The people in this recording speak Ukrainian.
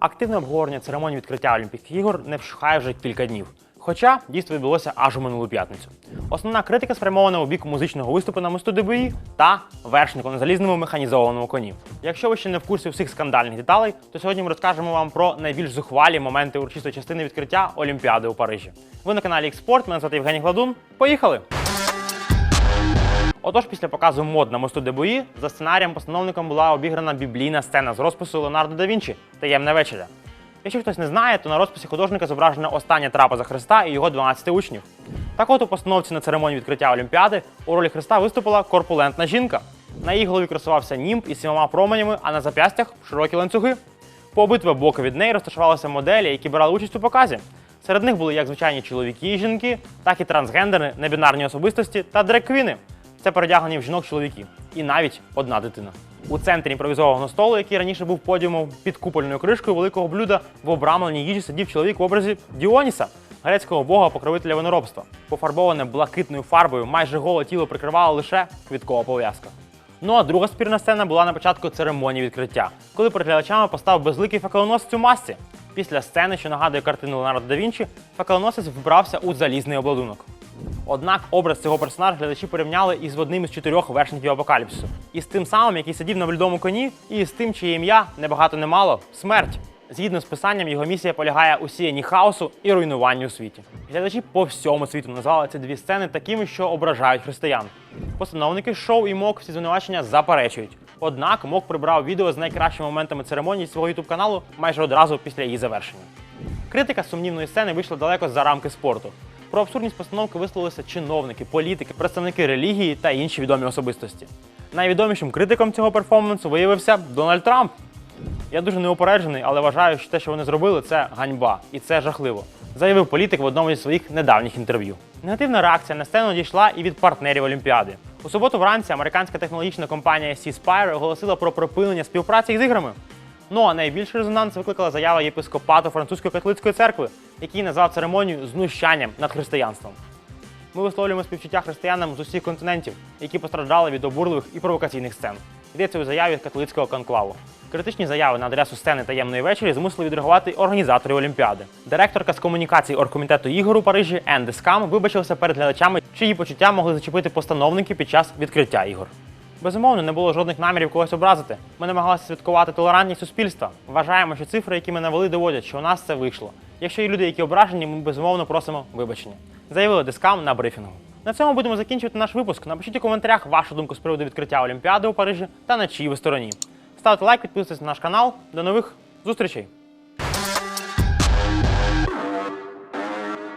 Активне обговорення церемонії відкриття Олімпійських ігор не вщухає вже кілька днів. Хоча дійство відбулося аж у минулу п'ятницю. Основна критика спрямована у бік музичного виступу на мосту ДБІ та вершнику на залізному механізованому коні. Якщо ви ще не в курсі всіх скандальних деталей, то сьогодні ми розкажемо вам про найбільш зухвалі моменти урочистої частини відкриття Олімпіади у Парижі. Ви на каналі Експорт, мене звати Євгеній Гладун. Поїхали! Отож, після показу мод на мосту ДБІ за сценарієм постановником була обіграна біблійна сцена з розпису Леонардо да Вінчі Таємна вечеря. Якщо хтось не знає, то на розписі художника зображена остання трапеза Христа і його 12 учнів. Так от у постановці на церемонії відкриття Олімпіади у ролі Христа виступила корпулентна жінка. На її голові красувався німб із сімома променями, а на зап'ястях широкі ланцюги. По обидва боки від неї розташувалися моделі, які брали участь у показі. Серед них були як звичайні чоловіки і жінки, так і трансгендери, небінарні особистості та дрек-квіни. Це передягнені в жінок чоловіки. І навіть одна дитина. У центрі імпровізованого столу, який раніше був подіумом під купольною кришкою великого блюда, в обрамленій їжі сидів чоловік в образі Діоніса, грецького бога покровителя виноробства. Пофарбоване блакитною фарбою, майже голе тіло прикривала лише квіткова пов'язка. Ну а друга спірна сцена була на початку церемонії відкриття, коли перед глядачами постав безликий факелоносець у масці. Після сцени, що нагадує картину Леонардо да Вінчі, факелоносець вбрався у залізний обладунок. Однак образ цього персонажа глядачі порівняли із одним із чотирьох вершників апокаліпсису. І з тим самим, який сидів на блідому коні, і з тим, чиє ім'я небагато не мало смерть. Згідно з писанням, його місія полягає у сіянні хаосу і руйнуванні у світі. Глядачі по всьому світу назвали ці дві сцени такими, що ображають християн. Постановники шоу і МОК всі звинувачення заперечують. Однак МОК прибрав відео з найкращими моментами церемонії свого ютуб каналу майже одразу після її завершення. Критика сумнівної сцени вийшла далеко за рамки спорту. Про абсурдність постановки висловилися чиновники, політики, представники релігії та інші відомі особистості. Найвідомішим критиком цього перформансу виявився Дональд Трамп. Я дуже неупереджений, але вважаю, що те, що вони зробили, це ганьба, і це жахливо. Заявив політик в одному зі своїх недавніх інтерв'ю. Негативна реакція на сцену дійшла і від партнерів Олімпіади. У суботу вранці американська технологічна компанія C-Spire оголосила про припинення співпраці з іграми. Ну а найбільший резонанс викликала заява єпископату французької католицької церкви, який назвав церемонію знущанням над християнством. Ми висловлюємо співчуття християнам з усіх континентів, які постраждали від обурливих і провокаційних сцен. Йдеться у заяві католицького конклаву. Критичні заяви на адресу сцени таємної вечері змусили відреагувати організатори Олімпіади. Директорка з комунікацій оргкомітету ігор у Парижі Енди Скам вибачилася перед глядачами, чиї почуття могли зачепити постановники під час відкриття ігор. Безумовно, не було жодних намірів когось образити. Ми намагалися святкувати толерантність суспільства. Вважаємо, що цифри, які ми навели, доводять, що у нас це вийшло. Якщо є люди, які ображені, ми безумовно просимо вибачення. Заявили дискам на брифінгу. На цьому будемо закінчувати наш випуск. Напишіть у коментарях вашу думку з приводу відкриття Олімпіади у Парижі та на чиїй ви стороні. Ставте лайк, підписуйтесь на наш канал. До нових зустрічей!